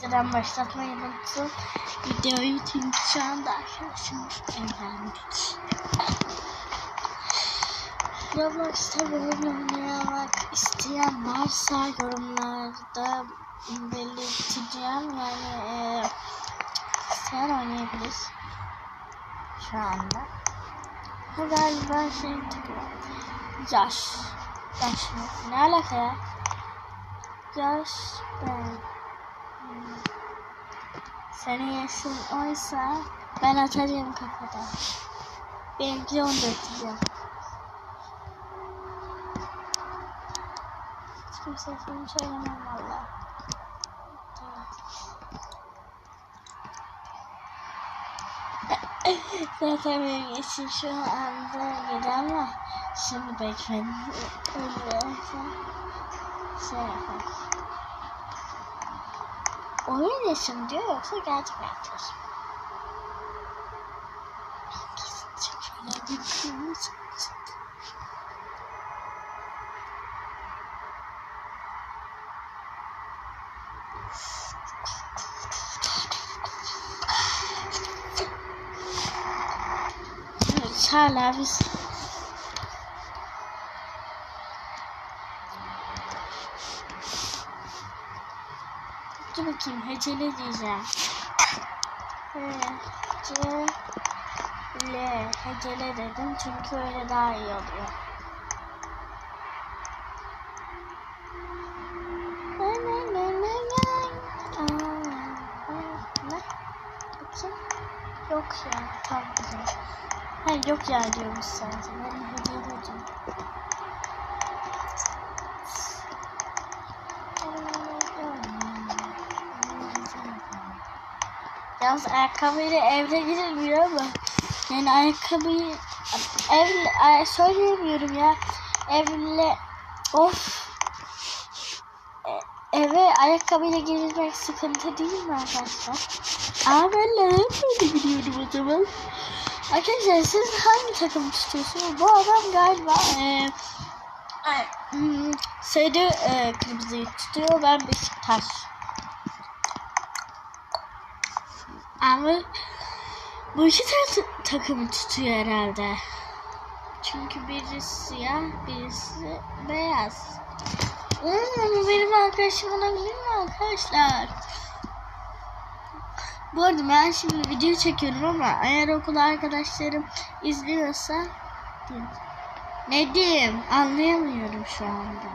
Sıradan başlatmayı unuttum. Videoyu çünkü şu anda arkadaşımız evlendik. Roblox'ta benimle oynamak isteyen varsa yorumlarda belirteceğim. Yani e, isteyen oynayabilir. Şu anda. Ha galiba şey tıklıyor. Yaş. Yaş mı? Ne alaka ya? Yaş ben. Senin yaşın oysa ben atarım kafadan. Benimki 14 yıl. Hiç kimse film söylemem valla. Zaten benim yaşım şu anda yedi ama şimdi bekledim. Öyle şey yapalım. oyun yaşım diyor yoksa gerçek hayatta yaşıyor. Evet, hala biz Dur bakayım hecele diyeceğim. Hecele. Hecele dedim çünkü öyle daha iyi oluyor. Yok ya. Tamam. Hayır yok ya diyormuş zaten. Ben hediye edeceğim. Yalnız ayakkabıyla evde girilmiyor ama yani ayakkabıyı evle söyleyemiyorum ya evle of E- eve ayakkabıyla girilmek sıkıntı değil mi arkadaşlar? Aa ben de böyle gidiyorum o zaman. Arkadaşlar siz hangi takım tutuyorsunuz? Bu adam galiba e, ay, hmm, sarı e, kırmızıyı tutuyor. Ben Beşiktaş. Ama bu iki ta- takımı tutuyor herhalde. Çünkü biri siyah, birisi beyaz. Hmm, benim arkadaşım olabilir mi arkadaşlar? Bu arada ben şimdi video çekiyorum ama eğer okul arkadaşlarım izliyorsa ne diyeyim anlayamıyorum şu anda.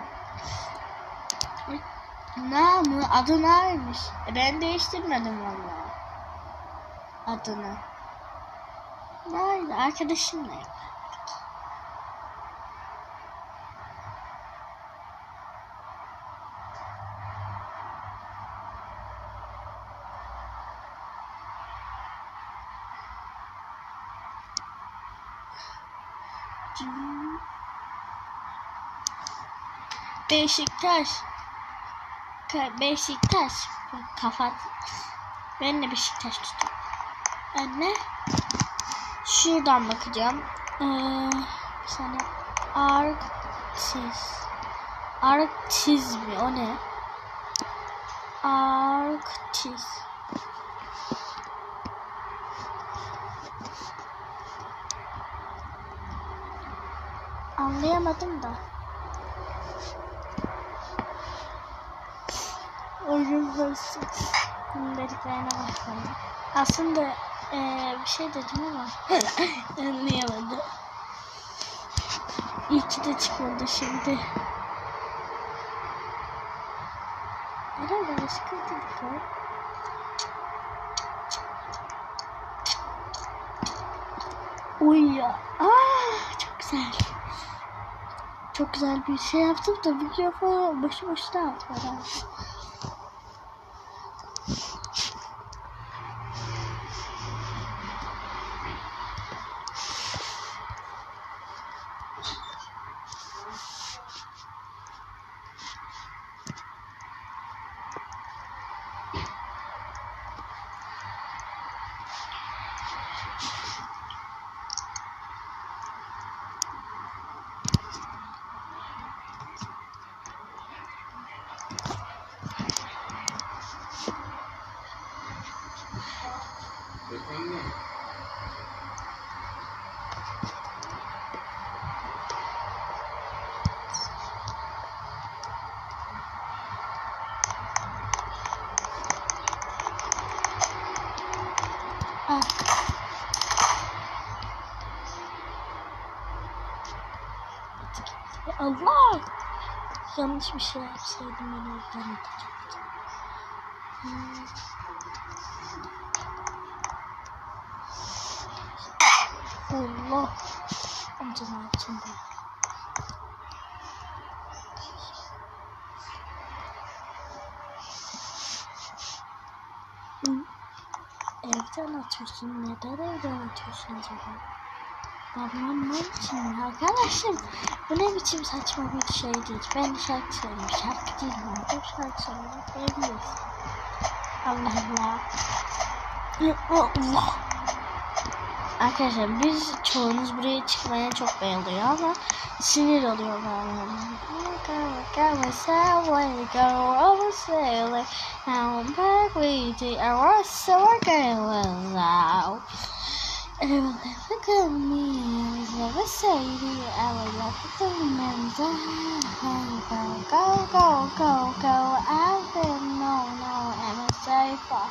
Namı adı neymiş? Ben değiştirmedim vallahi adını. Nerede? Arkadaşımla yapardık. Beşiktaş. Beşiktaş. Kafa. Ben de Beşiktaş tutuyorum. Anne. Şuradan bakacağım. Ee, saniye. Arktis. Arktis mi? O ne? Arktis. Anlayamadım da. Oyun hırsı. Dediklerine bakalım. Aslında ee, bir şey dedim ama anlayamadım. İyi ki de çıkmadı şimdi. Herhalde başka dedik ya. Uy ya. Aa, çok güzel. Çok güzel bir şey yaptım da mikrofonu boşu boşuna atmadan. Allah! Yanlış bir şey yapsaydım beni oradan atacaktı. Hmm. Allah! Amca ne yaptın be? Hı. Evden atıyorsun. Neden evden atıyorsun acaba? Ne için? Arkadaşım bu ne biçim saçma bir şeydir. Ben şarkı söylüyorum. Şarkı değil mi? Hep şarkı söylüyorum. Beğeniyorsun. Allah Allah. Allah. Arkadaşlar biz çoğunuz buraya çıkmaya çok bayılıyor ama sinir. Go, go, go, sailing. Now I'm back with the hours, so we're going I will never call me, Never say never shady, I will never do remember. Go, go, go, go, go, I've been no, no, I say a safer.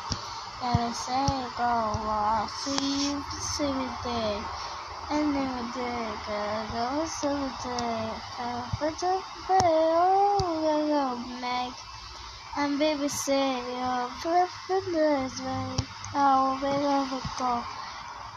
And I say, go, I'll see you the this day. And every day, gotta go this every day. Have a better day, oh, go, go, make. And baby, say, you're perfect this way. I'll be over, go.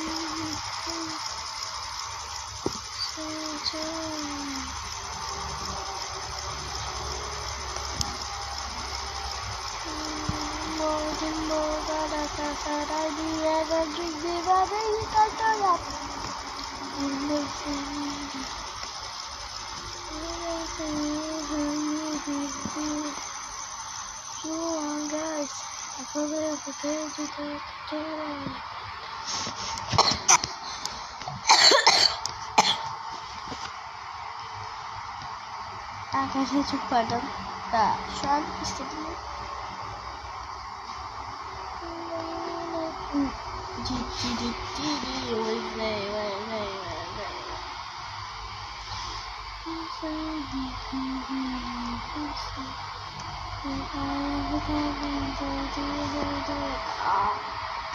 Nereden? guys, I forgot to tell you that. Arkadaşlar çok pardon. Da şu an istediğim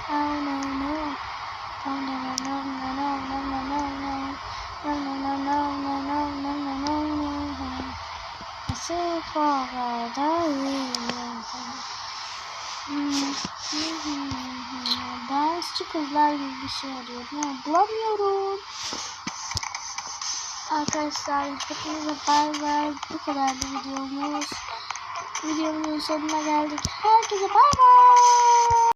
Oh no no. No no no no no no no no no. No no no no no I say for Dansçı kızlar gibi bir şey arıyorum ama bulamıyorum. Arkadaşlar hepinize bay bay. Bu kadar da videomuz. Videomun sonuna geldik. Herkese bay bay.